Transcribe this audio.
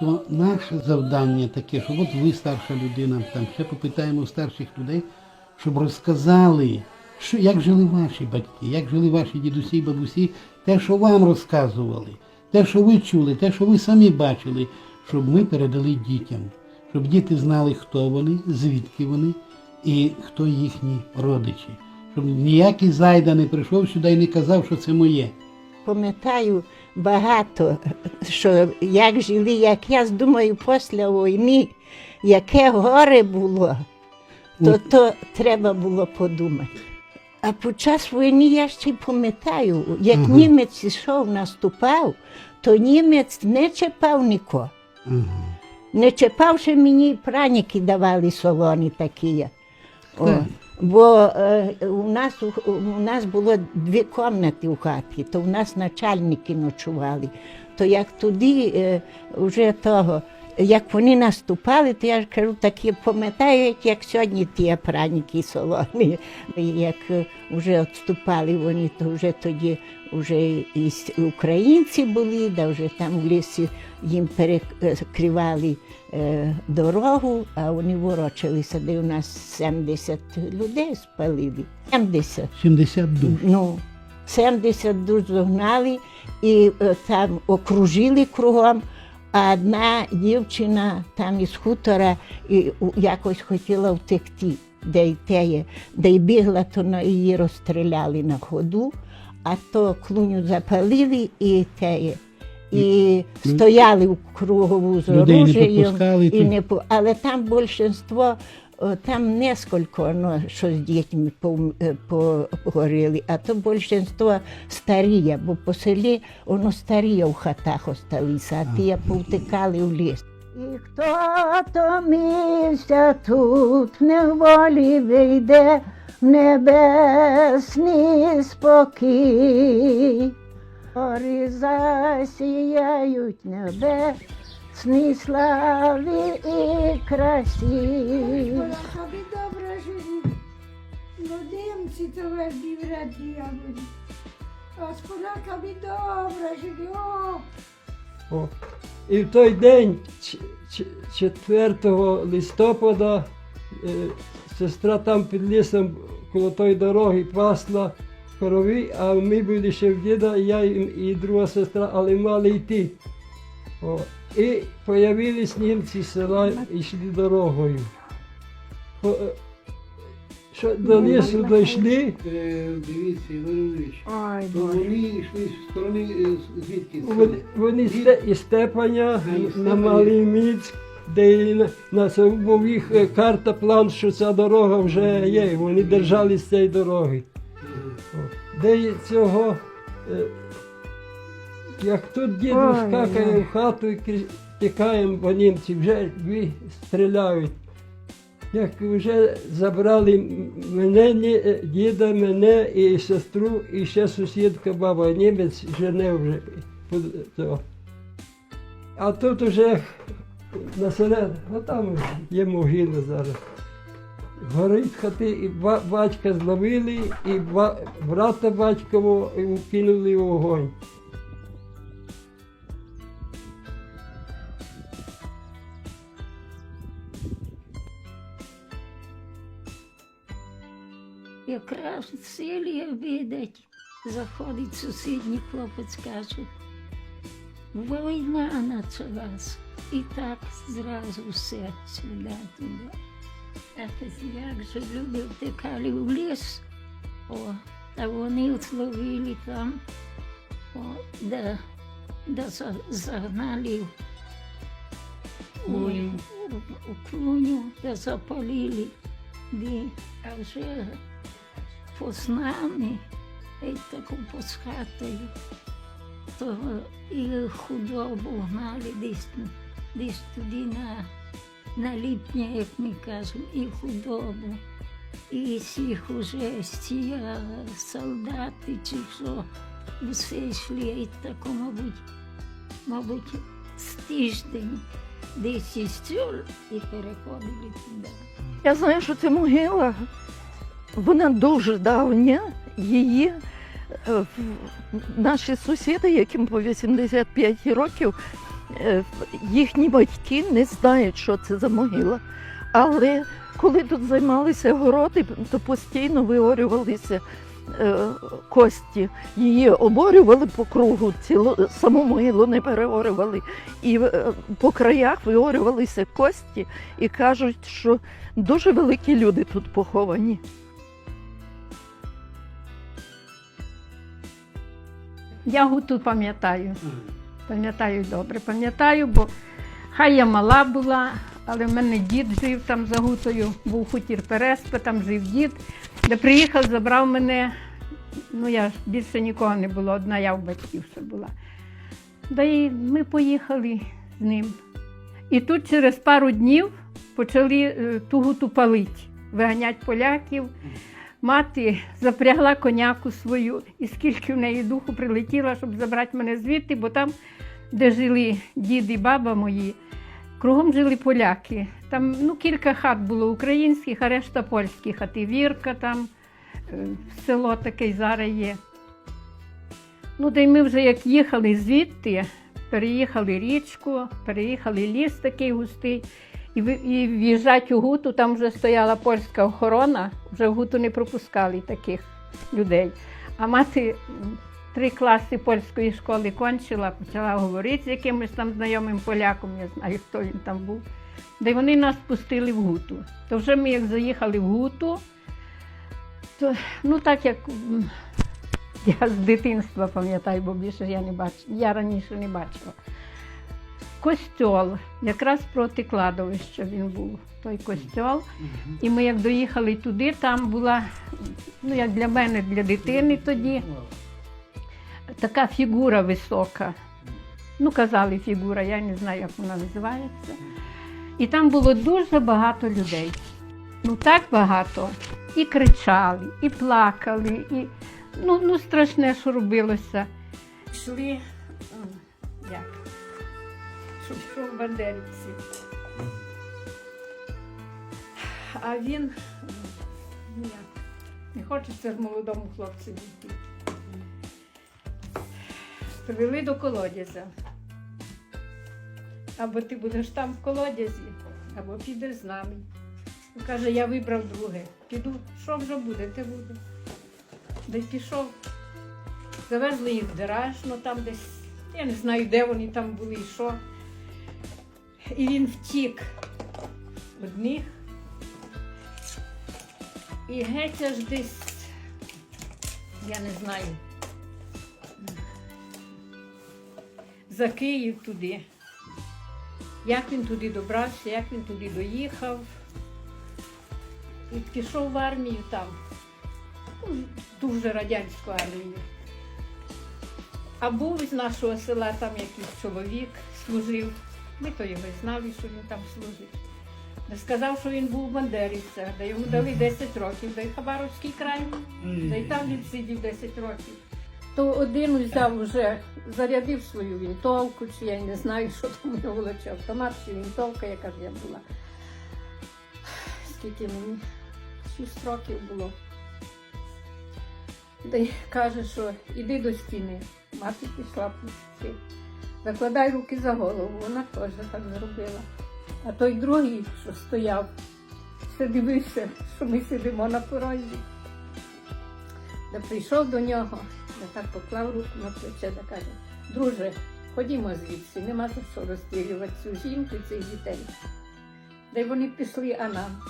то наше завдання таке, що от ви старша людина, там ще попитаємо старших людей, щоб розказали, що, як жили ваші батьки, як жили ваші дідусі і бабусі, те, що вам розказували, те, що ви чули, те, що ви самі бачили, щоб ми передали дітям, щоб діти знали, хто вони, звідки вони і хто їхні родичі. Щоб ніякий зайда не прийшов сюди і не казав, що це моє. Пам'ятаю багато, що як жили, як я думаю, після війни, яке горе було, то, то треба було подумати. А під час війни я ще й пам'ятаю, як Ага. німець йшов, наступав, то німець не чіпав нікого. Ага. Не чіпавши мені, праніки давали солоні такі. О. бо е, у, нас, у, у нас було дві кімнати у хаті, то у нас начальники ночували. То як тоді е, вже того, як вони наступали, то я ж кажу, такі пам'ятаю, як сьогодні ті праніки солоні. Як е, вже відступали вони, то вже тоді вже і українці були, да вже там в лісі їм перекривали е, дорогу, а вони ворочалися, де у нас 70 людей спалили. 70. 70 душ. Ну, 70 душ загнали і е, там окружили кругом. А одна дівчина там із хутора і, якось хотіла втекти, де й теє, де й бігла, то на її розстріляли на ходу, а то клуню запалили і теє. І Ну, стояли в кругову з оружієм, і не але там більшинство, о, там несколько, ну, що з дітьми е, погоріли, а то більшинство старі, бо по селі воно старі в хатах осталися, а ті повтикали в ліс. І хто томився тут, не в волі вийде в небесний спокій. Гори засіяють небесні слави і красі. Тобі добре жили. Людинці то верді вредні ябоді. А з поляками добре жили. О, О. І в той день, ч- ч- 4 листопада, е, сестра там під лісом коло тої дороги пасла корові, а ми були ще в діда, і я і друга сестра, але мали йти. О. І появились німці з села і йшли дорогою. Е, Що до лісу дійшли, Е, Дивіться, Іван Іванович, то вони йшли з сторони е, звідки? Вони, вони із Степаня на. Малий Міць, де на, цьому їх карта, план, що ця дорога вже є. Вони держались цієї дороги. Де цього, як тут дід Ой, скакає ой. в хату і тікаємо, бо німці вже дві стріляють. Як вже забрали мене, ні- е, діда, мене і сестру, і ще сусідка баба, німець жене вже. під- то. А тут уже насеред, а там є могила зараз. Горить хати, і ба- батька зловили, і ба- брата батькового кинули в вогонь. Якраз в видать, заходить сусідній хлопець, каже, війна почалась. І так зразу все сюди, туди. А як же люди втекали в ліс, о, а вони зловили там, о, де, де за- загнали у, у, у клуню, де запалили, де, а вже познани, і таку посхатою, то і худобу гнали десь, десь туди на, на ліпня, як ми кажемо, і худобу. І всіх уже ці солдати чи що, все йшли, і тако, мабуть, мабуть, з тиждень десь із і переходили туди. Я знаю, що це могила. Вона дуже давня. Її е, наші сусіди, яким по 85 років, е, їхні батьки не знають, що це за могила. Але коли тут займалися городи, то постійно виорювалися е, кості. Її оборювали по кругу, цілу, саму могилу не переорювали. І по краях виорювалися кості і кажуть, що дуже великі люди тут поховані. Я гуту пам'ятаю. Пам'ятаю добре, пам'ятаю, бо хай я мала була, але в мене дід жив там за гутою, був хутір Переспа, там жив дід, де приїхав, забрав мене. Ну, я більше нікого не було, одна я в батьків ще була. Да і ми поїхали з ним. І тут через пару днів почали е, ту гуту палити, виганять поляків. Мати запрягла коняку свою, і скільки в неї духу прилетіла, щоб забрати мене звідти, бо там, де жили дід і баба мої, кругом жили поляки. Там ну, кілька хат було українських, а решта польські хати. Вірка там, е, село таке зараз є. Ну, й ми вже як їхали звідти, переїхали річку, переїхали ліс такий густий. І, і в'їжджать у гуту, там вже стояла польська охорона, вже в гуту не пропускали таких людей. А мати три класи польської школи кончила, почала говорити з якимось там знайомим поляком, я знаю, хто він там був. Де вони нас пустили в гуту. То вже ми як заїхали в гуту, то ну так як я з дитинства пам'ятаю, бо більше я не бачила, я раніше не бачила. Костьол, якраз проти кладовища він був, той костьол. І ми як доїхали туди, там була, ну як для мене, для дитини тоді, така фігура висока. Ну, казали фігура, я не знаю, як вона називається. І там було дуже багато людей. Ну так багато. І кричали, і плакали, і ну, ну страшне, що робилося. Йшли? Щоб йшов бандерівці. А він м, ну не хочеться ж молодому хлопцю йти. Привели до колодязя. Або ти будеш там в колодязі, або підеш з нами. Він каже, я вибрав друге. Піду, що вже буде, те буде. Де пішов. Завезли їх в Деражно, там десь, я не знаю, де вони там були і що. І він втік одних. І геть аж десь, я не знаю, за Київ туди. Як він туди добрався, як він туди доїхав. І пішов в армію там. Ну, Дуже радянську армію. А був із нашого села там якийсь чоловік служив. Ми то його знали, що він там служить. Сказав, що він був бандерівця, де йому дали 10 років, де й Хабаровський край, де й там він сидів 10 років. То один взяв вже, зарядив свою вінтовку, чи я не знаю, що там нього було, чи автомат, чи вінтовка, яка ж я була. Скільки мені? Шість років було. Й каже, що іди до стіни. Мати пішла пустити. Закладай руки за голову, вона теж так зробила. А той другий, що стояв, все дивився, що ми сидимо на порозі. Та прийшов до нього, та так поклав руку на плече та каже, друже, ходімо звідси, нема за що розстрілювати цю жінку і цих дітей. Та й вони пішли, а нам.